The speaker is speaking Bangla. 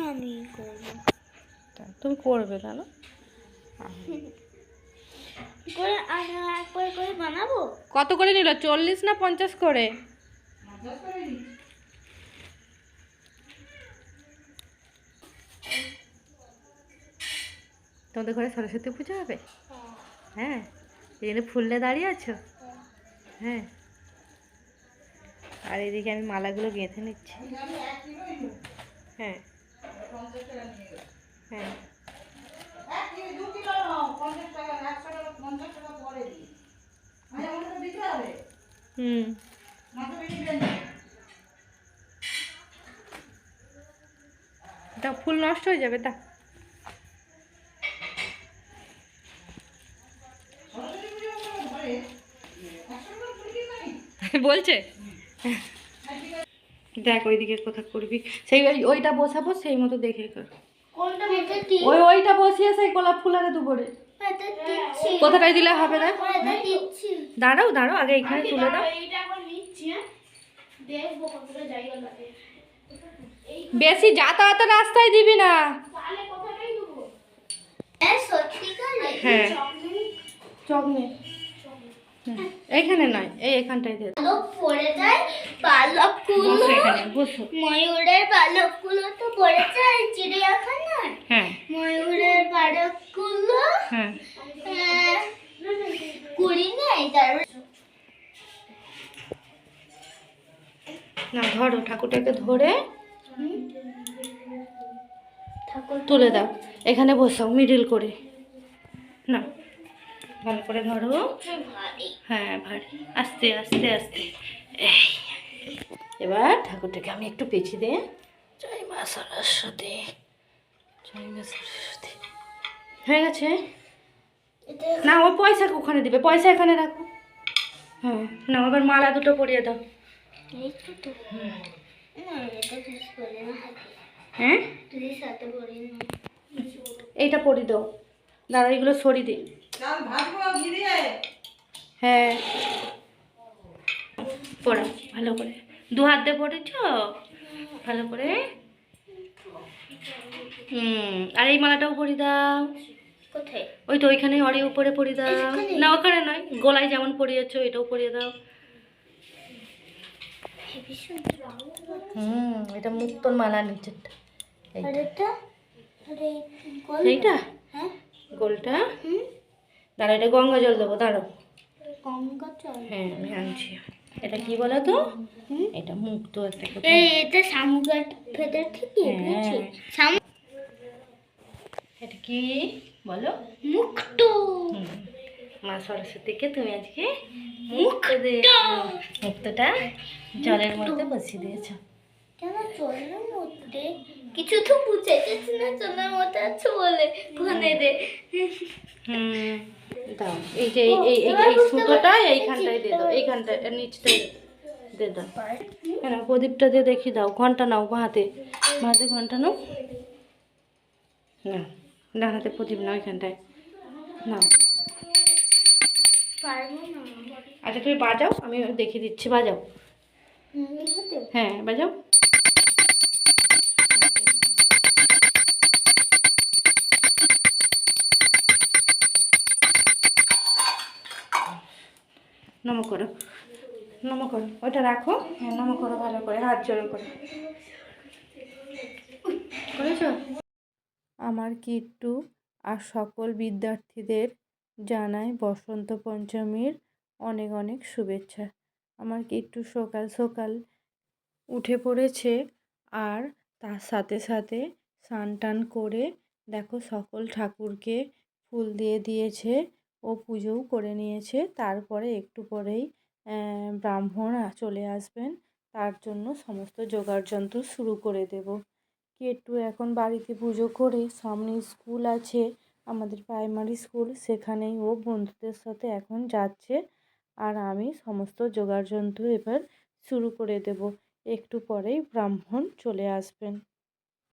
আমি করব। তুমি করবে না না করে একবার করে বানাবো? কত করে নিল? চল্লিশ না পঞ্চাশ করে? তোমাদের ঘরে সরস্বতী পুজো হবে? হ্যাঁ। এখানে ফুললে দাঁড়িয়ে আছো? হ্যাঁ। আর এদিকে আমি মালাগুলো গেঁথে নিচ্ছি। হ্যাঁ। হ্যাঁ। হুম। তা ফুল নষ্ট হয়ে যাবে তা। বলছে? দেখ ওইদিকে কোথা করবি। সেই ওই- ওইটা বসাবো সেই মতো দেখে কর। ওই ওইটা বসিয়ে সেই গোলাপ ফুল আরে দুপুরে কোথাটাই দিলে হবে না দাঁড়াও দাঁড়াও আগে এখানে তুলে দাও। এখন হ্যাঁ? বেশি যাতায়াত রাস্তায় দিবি না। হ্যাঁ সত্যিকারে হ্যাঁ। এইখানে নয় এই এখানটাই দে। পড়ে যায় এখানে বসো। ময়ূরের পালকগুলো তো পড়ে যায় চিড়িয়াখানায়। হ্যাঁ। ময়ূরের পালকগুলো হ্যাঁ। আহ, কুড়ি নেই তারপর না ধরো ঠাকুরটাকে ধরে ঠাকুর তুলে দাও। এখানে বসাও মিডিল করে। না ভালো করে ধরো। হ্যাঁ ভারী। আস্তে আস্তে আস্তে। এই। এবার ঠাকুরটাকে আমি একটু পেঁচিয়ে দিয়ে জয় মা সরস্বতী। জয় মা সরস্বতী। হয়ে গেছে? না ও পয়সা ওখানে দিবে পয়সা এখানে রাখো। হ্যাঁ না আবার মালা দুটো পরিয়ে দাও। হ্যাঁ? তুই সাথে করে না। এইটা পরিয়ে দাও। দাঁড়া এগুলো সরিয়ে দিই। হ্যাঁ। পড়া ভালো করে। দু হাত দিয়ে পড়েছ? ভালো করে। হুম আর এই মালাটাও পরিয়ে দাও। কোথায়? ওই তো ওইখানে অরে উপরে পরিয়ে দাও। না ওখানে নয় গলায় যেমন পরিয়েছো এটাও পরিয়ে দাও। হুম এটা মুক্তর মালা নিচেরটা এইটা হ্যাঁ? গোলটা? দাঁড়া এটা গঙ্গা জল দেবো দাঁড়াও। গঙ্গা চল হ্যাঁ আমি আনছি। এটা কি বলো তো এটা মুক্ত একটা এটা শামুকাট ফেদার ঠিকই। এটা কি? বলো। মুক্ত। মা সরস্বতীকে তুমি আজকে মুক্ত। দিয়ে মুক্তটা জলের মধ্যে বসিয়ে দিয়েছ। কেন চলের মধ্যে? কিছু তো বুঝাইতেছি না চলের মধ্যে আছে বলে। ফোনে রে হুম। দাও এই যে এই এই সুতোটা এইখানটায় দিয়ে দাও। এইখানটায় নিচটায় দিয়ে দাও। কেন প্রদীপটা দিয়ে দেখি দাও। ঘণ্টা নাও হাতে। হাতে ঘণ্টা নাও। না ডান হাতে প্রদীপ নাও এখানটায় নাও। আচ্ছা তুমি বাজাও। আমি দেখিয়ে দিচ্ছি। বাজাও। হ্যাঁ বাজাও। নম করো। নম করো। ওইটা রাখো। হ্যাঁ নম করো ভালো করে। হাত জোড়ো করে। করেছ? আমার কিট্টু আর সকল বিদ্যার্থীদের জানাই বসন্ত পঞ্চমীর অনেক অনেক শুভেচ্ছা। আমার কিট্টু সকাল সকাল উঠে পড়েছে আর তার সাথে সাথে স্নান টান করে দেখো সকল ঠাকুরকে ফুল দিয়ে দিয়েছে। ও পুজোও করে নিয়েছে। তারপরে একটু পরেই ব্রাহ্মণ চলে আসবেন। তার জন্য সমস্ত জোগাড় যন্ত্র শুরু করে দেব। কেটু এখন বাড়িতে পুজো করে, সামনে স্কুল আছে, আমাদের প্রাইমারি স্কুল, সেখানেই ও বন্ধুদের সাথে এখন যাচ্ছে। আর আমি সমস্ত জোগাড় যন্ত্র এবার শুরু করে দেব। একটু পরেই ব্রাহ্মণ চলে আসবেন।